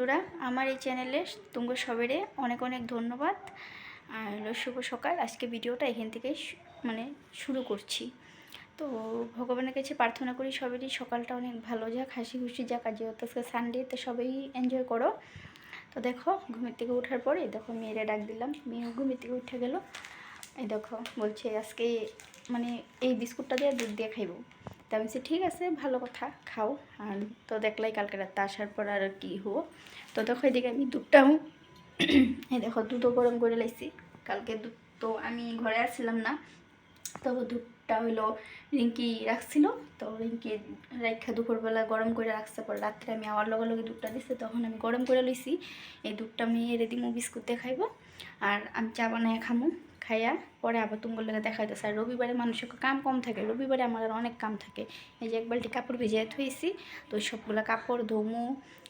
বন্ধুরা, আমার এই চ্যানেলে তুঙ্গ সবেরে অনেক অনেক ধন্যবাদ। আর শুভ সকাল। আজকে ভিডিওটা এখান থেকে মানে শুরু করছি। তো ভগবানের কাছে প্রার্থনা করি সবেরই সকালটা অনেক ভালো যাক, হাসি খুশি যাক। আর যেহেতু আজকে সানডে তো সবাই এনজয় করো। তো দেখো, ঘুমের থেকে ওঠার পরে দেখো মেয়েরা ডাক দিলাম। মেয়েও ঘুমের থেকে উঠে গেল। এই দেখো বলছে, আজকে মানে এই বিস্কুটটা দিয়ে দুধ দিয়ে খাইবো। তা আমি বলছি, ঠিক আছে ভালো কথা খাও। আর তো দেখলাই কালকে রাতে আসার পর আর কি হব। তো দেখো এদিকে আমি দুধটাও এই দেখো দুধও গরম করে লাইছি। কালকে দুধ তো আমি ঘরে আসছিলাম না তো দুধটা হলো রিঙ্কি রাখছিল। তো রিঙ্কি রাখা দুপুরবেলা গরম করে রাখছে পর রাত্রে আমি আবার লগে লগে দুধটা দিছে তখন আমি গরম করে লইছি। এই দুধটা আমি রেডি মু বিস্কুট দিয়ে খাইবো আর আমি চা বানায় খামু। খাইয়া পরে আবার তুমগুলো লেগে দেখা যাচ্ছে আর রবিবারে মানুষের কাম কম থাকে, রবিবারে আমার আর অনেক কাম থাকে। এই যে এক বালতি কাপড় ভিজিয়ে থুইছি, তো সবগুলো কাপড়, ধুমু,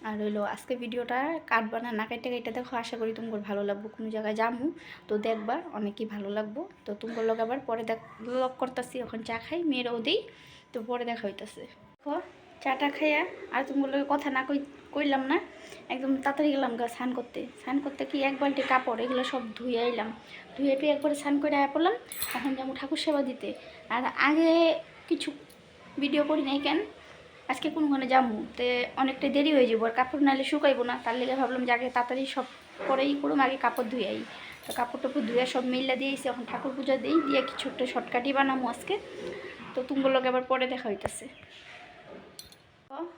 আর হইল আজকে ভিডিওটা কাটবা না না কেটে কেটে দেখো, আশা করি তোমার ভালো লাগবো, কোনো জায়গায় যামু। তো দেখবা অনেকই ভালো লাগবো। তো তোমার লগ আবার পরে দেখ লক করতেছি এখন চা খাই, মেয়েরাও দিই, তো পরে দেখা হইতাছে। চাটা খাইয়া আর তোমার কথা না কই কইলাম না, একদম তাড়াতাড়ি গেলাম গা স্নান করতে। স্নান করতে কি এক বালতি কাপড়, এগুলো সব ধুয়ে আইলাম। ধুয়ে টুয়ে একবারে স্নান করে আয়া পড়লাম, এখন যাব ঠাকুর সেবা দিতে। আর আগে কিছু ভিডিও করি নাই কেন? আজকে কোনখানে যাব? তে অনেকটা দেরি হয়ে যাব, আর কাপড় নাহলে শুকাইবো না। তার লেগে ভাবলাম যে আগে তাড়াতাড়ি সব করেই করুম, আগে কাপড় ধুয়ে আই। তো কাপড় টাপড় ধুয়ে সব মিল্লা দিয়েছি এখন ঠাকুর পূজা দিই, দিয়ে কিছু একটা শর্টকাটই বানাবো আজকে। তো তুমগুলো আবার পরে দেখা হইতাছে।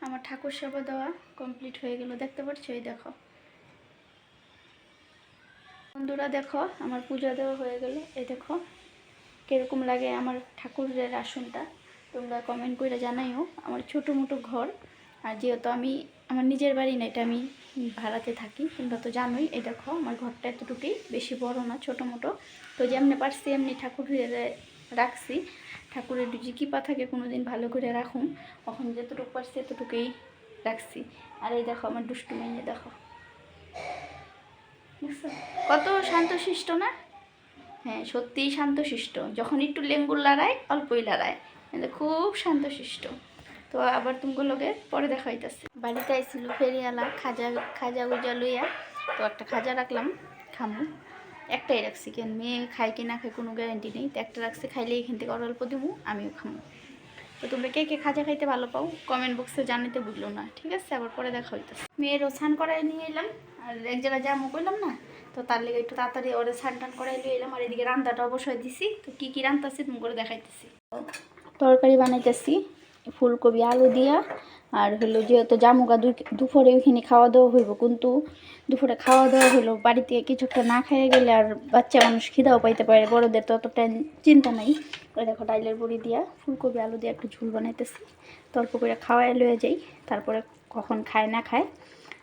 আমার ঠাকুর সেবা দেওয়া কমপ্লিট হয়ে গেল, দেখতে পাচ্ছ এই দেখো। বন্ধুরা দেখো, আমার পূজা দেওয়া হয়ে গেল। এই দেখো, কীরকম লাগে আমার ঠাকুরের আসনটা। তোমরা কমেন্ট করে জানাইও, আমার ছোটো মোটো ঘর। আর যেহেতু আমি, আমার নিজের বাড়ি না, এটা আমি ভাড়াতে থাকি, তোমরা তো জানোই, এই দেখো, আমার ঘরটা এতটুকুই, বেশি বড় না, ছোটো মোটো। তো যেমনি পারছি, এমনি ঠাকুরের রাখছি। ঠাকুরের যে কৃপা থাকে কোনো দিন ভালো করে রাখুন। তখন যতটুকু পারছি এতটুকুই রাখছি। আর এই দেখো আমার দুষ্টু মেয়ে দেখো? কত শান্তশিষ্ট না? হ্যাঁ সত্যিই শান্তশিষ্ট। যখন একটু লেঙ্গুর লড়ায় অল্পই লড়ায় কিন্তু খুব শান্তশিষ্ট। তো আবার তুমগুলোকে পরে দেখা হইতেছে বাড়িতে আইছিল ফেরিয়ালা খাজা খাজা গুজা লইয়া। তো একটা খাজা রাখলাম, খামু। একটাই রাখছি কেন? মেয়ে খায় কি না খায় কোনো গ্যারান্টি নেই। তো একটা রাখছি, খাইলে এখান থেকে অল্প দিমু আমিও খামু। তো তোমরা কে কে খাজা খাইতে ভালো পাও কমেন্ট বক্সে জানাতে বুঝলো না, ঠিক আছে? আবার পরে দেখা হইতেছে। মেয়েরও স্নান করাই নিয়ে এলাম, আর এক জায়গায় যাব করলাম না, তো তার লেগে একটু তাড়াতাড়ি ওরে স্নান টান করাই নিয়ে এলাম, আর এদিকে রান্নাটা অবশ্যই দিছি। তো কী কী রান্তাছি তুমি করে দেখাইতেছি। তরকারি বানাইতেছি। ফুলকপি, আলু দিয়া, আর হলো যেহেতু জামুগা দুপুরে ওইখানে খাওয়া দাওয়া হইব। কিন্তু দুপুরে খাওয়া দাওয়া হলো বাড়িতে কিছু একটা না খাইয়ে গেলে আর বাচ্চা মানুষ খিদাও পাইতে পারে। বড়দের তো অতটা চিন্তা নাই। ওই দেখো ডাইলের বড়ি দিয়া, ফুলকপি, আলু দিয়ে একটু ঝুল বানাইতেছি। তো অল্প করে খাওয়াই লয়ে যাই, তারপরে কখন খায় না খায়।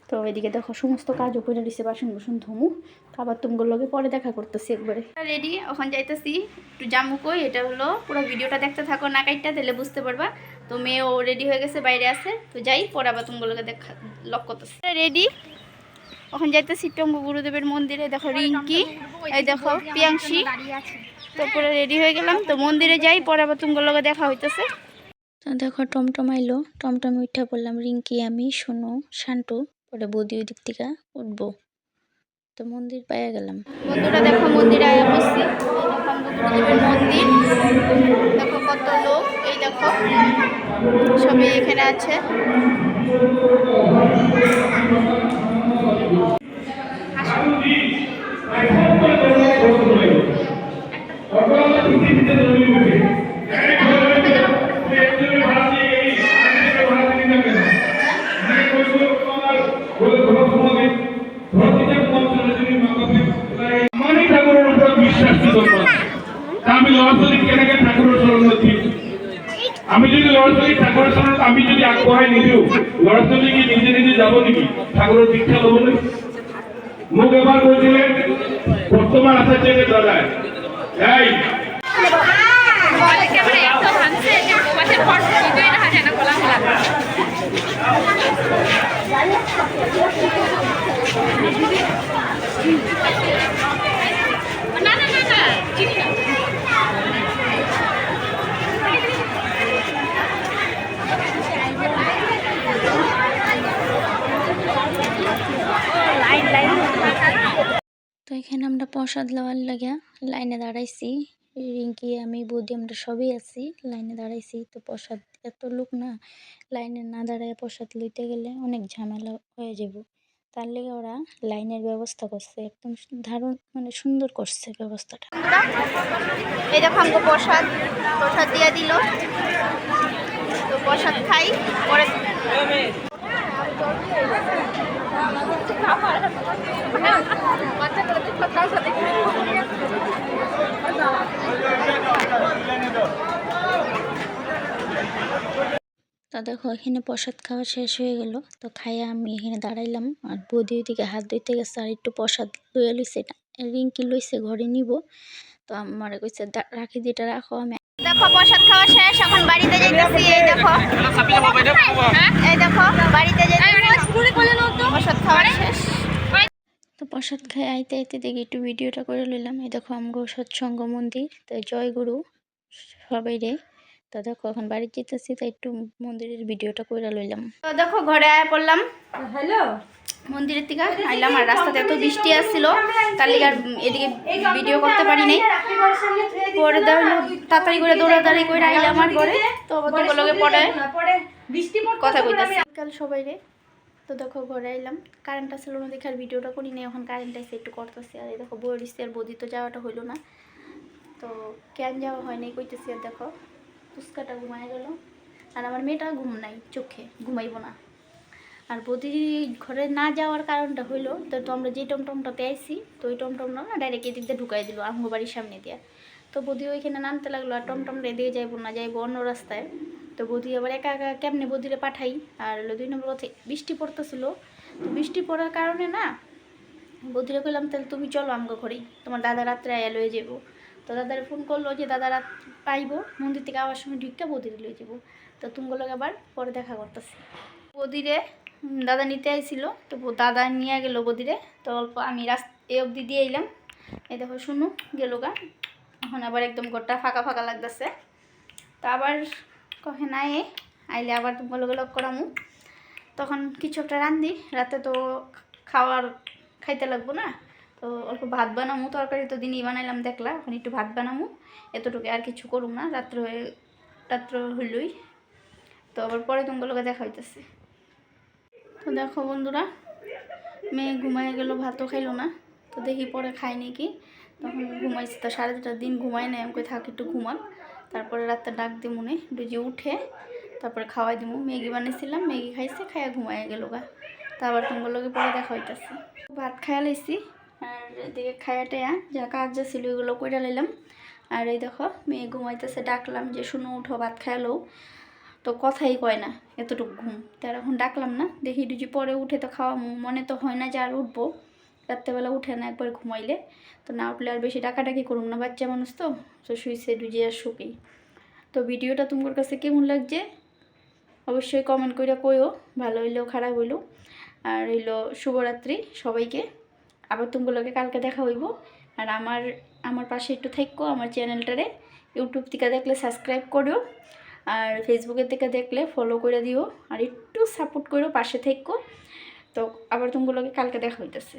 তো এদিকে দেখো সমস্ত কাজও করে দিছে বাসন বাসন ধুমু আবার লগে পরে দেখা করতেছি একবারে। রেডি ওখানে যাইতেছি। একটু জামু কই, এটা হলো পুরো ভিডিওটা দেখতে থাকো, না কাইটটা তাহলে বুঝতে পারবা। তো মেয়েও রেডি হয়ে গেছে বাইরে আছে। তো যাই পরে আবার তুমগুলোকে দেখা লক করতেছি। রেডি ওখানে যাইতেছি টঙ্গ গুরুদেবের মন্দিরে। দেখো রিঙ্কি এই দেখো পিয়াংশি তারপরে রেডি হয়ে গেলাম। তো মন্দিরে যাই পরে আবার তুমগুলোকে দেখা হইতেছে। তো দেখো টমটম আইলো। টমটম উঠা পড়লাম রিঙ্কি আমি শোনো শান্টু পরে বৌদি ওই দিক থেকে উঠবো। তো মন্দির পাইয়া গেলাম। বন্ধুরা দেখো মন্দিরে আয়া বসছি। মন্দির। দেখো কত লোক এই দেখো। সবাই এখানে আছে মানি ঠাকুরের উপর বিশ্বাস ছিল না। তা আমি ল'ৰা ছোৱালীক কেনেকে ঠাকুৰৰ চৰণত দিম আমি যদি ল'ৰা ছোৱালীক ঠাকুৰৰ চৰণত আমি যদি আগবঢ়াই নিদিওঁ ল'ৰা ছোৱালী কি নিজে নিজে যাব নেকি? ঠাকুৰৰ দীক্ষা ল'বলৈ মোক এবাৰ কৈছিলে বৰ্তমান আচাৰ্যকে দাদাই এই না না না না চিনি না এখানে আমরা প্রসাদ লওয়ার লাগিয়া লাইনে দাঁড়াইছি। রিঙ্কি, আমি, বৌদি, আমরা সবই আছি। লাইনে দাঁড়াইছি, তো প্রসাদ এত লোক না, লাইনে না দাঁড়ায় প্রসাদ লইতে গেলে অনেক ঝামেলা হয়ে যাব। তার লেগে ওরা লাইনের ব্যবস্থা করছে, একদম দারুণ মানে সুন্দর করছে ব্যবস্থাটা। এই দেখো আমাকে প্রসাদ প্রসাদ দিয়ে দিল। তো প্রসাদ খাই, পরে তা দেখো এখানে প্রসাদ খাওয়া শেষ হয়ে গেল। তো খাইয়া আমি এখানে দাঁড়াইলাম। আর বৌদি ওইদিকে হাত ধুইতে গেছে আর একটু প্রসাদ লইয়া লইছে। রিঙ্কি লইছে ঘরে নিব। তো আমার কইছে "দা- রাখি দিটা রাখো আমি। দেখো প্রসাদ খাওয়া শেষ এখন বাড়িতে যাইতেছি। এই দেখো। হ্যাঁ, এই দেখো বাড়িতে যাইতেছি। প্রসাদ খাওয়া শেষ। তো প্রসাদ খাই আইতে আইতে দেখি একটু ভিডিওটা করে লইলাম। এই দেখো আমগো সৎসঙ্গ মন্দির তো জয় গুরু সবাই রে। তো দেখো এখন বাড়ি যেতেছি তাই একটু মন্দিরের ভিডিওটা করে লইলাম। তো দেখো ঘরে আয়া পড়লাম। হ্যালো? মন্দিরের থেকে আইলাম আর রাস্তাতে এত বৃষ্টি আসছিল তার লিগে আর এদিকে ভিডিও করতে পারি নাই। পরে তাড়াতাড়ি করে দৌড়াদৌড়ি করে আইলাম আমার ঘরে। তো লগে পরে কথা কইতাছি। কাল সবাই রে। তো দেখো, ঘরে আইলাম। কারেন্ট আসলো না দেখে আর ভিডিওটা করি নাই, এখন কারেন্ট আসছে একটু করতেছি। আর এই দেখো বই আর বদি তো যাওয়াটা হইল না। তো কেন যাওয়া হয় নাই কইতেছি, আর দেখো, ফুচকাটা ঘুমায় গেল। আর আমার মেয়েটা ঘুম নাই, চোখে, ঘুমাইবো না। আর বদি ঘরে না যাওয়ার কারণটা হইল, তো আমরা যে টমটমটা পেয়েছি তো ওই টমটমটা না ডাইরেক্ট এদিক দিয়ে ঢুকাই দিল আমগো বাড়ির সামনে দিয়া। তো বদি ওইখানে নামতে লাগল আর টমটমটা এদিকে যাইবো না, যাইবো অন্য রাস্তায়। তো বদি আবার একা একা কেমনে বদিরে পাঠাই? আর হলো দুই নম্বর কথা বৃষ্টি পড়তেছিল। তো বৃষ্টি পড়ার কারণে না, বদিরে কইলাম, তাহলে তুমি চলো আমগো ঘরেই তোমার দাদা রাত্রে আয়া লয়ে যাব তো দাদারে ফোন করল যে, দাদা রাত পাইবো, মন্দির থেকে আবার সময় ঢুকতে বদিরে লয়ে যাব তো তুমগুলো আবার পরে দেখা করতেছি। বদিরে দাদা নিতে আইছিল, তো দাদা নিয়ে গেল বদিরে। তো অল্প আমি রাস্তা, এ অবধি দিয়ে এলাম এই দেখো, শুনু, গেলো গা। এখন আবার একদম গোটা ফাঁকা ফাঁকা লাগতেছে। তো আবার কহে নাই, আইলে আবার তোমার লগে লগ করামু। তখন কিছু একটা রান্ধি, রাতে তো খাওয়ার খাইতে লাগবো না। তো অল্প ভাত বানামু, তরকারি তো দিনই বানাইলাম দেখলা, এখন একটু ভাত বানামু। এতটুকু আর কিছু করুম না, রাত্র হয়ে, রাত্র হইলই। তো আবার পরে তোমাগুলোকে দেখা হইতেছে। তো দেখো বন্ধুরা, মেয়ে ঘুমায় গেল, ভাতও খাইলো না। তো দেখি পরে খাই নাকি। তখন ঘুমাইছি তো সাড়ে দুটার দিন ঘুমাই নাই আমাকে থাক, একটু ঘুমাক তারপরে রাতে ডাক দি মনে ডুজে উঠে, তারপরে খাওয়াই দিমু। ম্যাগি বানিয়েছিলাম, ম্যাগি খাইছে, খাইয়া ঘুমায় গেল গা। তারপর তোমার লগে পরে দেখা হইতেছে। ভাত খাইয়া লাইছি, আর এদিকে খাইয়া টাইয়া যা কাজ যা ছিল ওগুলো কইরা লাইলাম। আর এই দেখো, মেয়ে ঘুমাইতেছে, ডাকলাম যে, শুনো, উঠো, ভাত খাইয়ালো তো কথাই কয় না, এতটুকু ঘুম। তার এখন ডাকলাম না, দেখি ডুজি পরে উঠে তো খাওয়া মনে তো হয় না যে আর উঠবো। রাত্রেবেলা উঠে না, একবার ঘুমাইলে। তো না উঠলে আর বেশি ডাকাডাকি করুন না, বাচ্চা মানুষ তো। তো শুইছে ডুজি আর শুকি তো ভিডিওটা তোমার কাছে কেমন লাগছে? অবশ্যই কমেন্ট করে কইও, ভালো হইলেও খারাপ হইলেও। আর হইল শুভরাত্রি সবাইকে। আবার তোমাগুলোকে কালকে দেখা হইব। আর আমার আমার পাশে একটু থাকো আমার চ্যানেলটারে। ইউটিউব থেকে দেখলে সাবস্ক্রাইব করো আর ফেসবুকের থেকে দেখলে ফলো করে দিও। আর একটু সাপোর্ট করো পাশে থেকো তো আবার তোমাগুলোকে কালকে দেখা হইতেছে।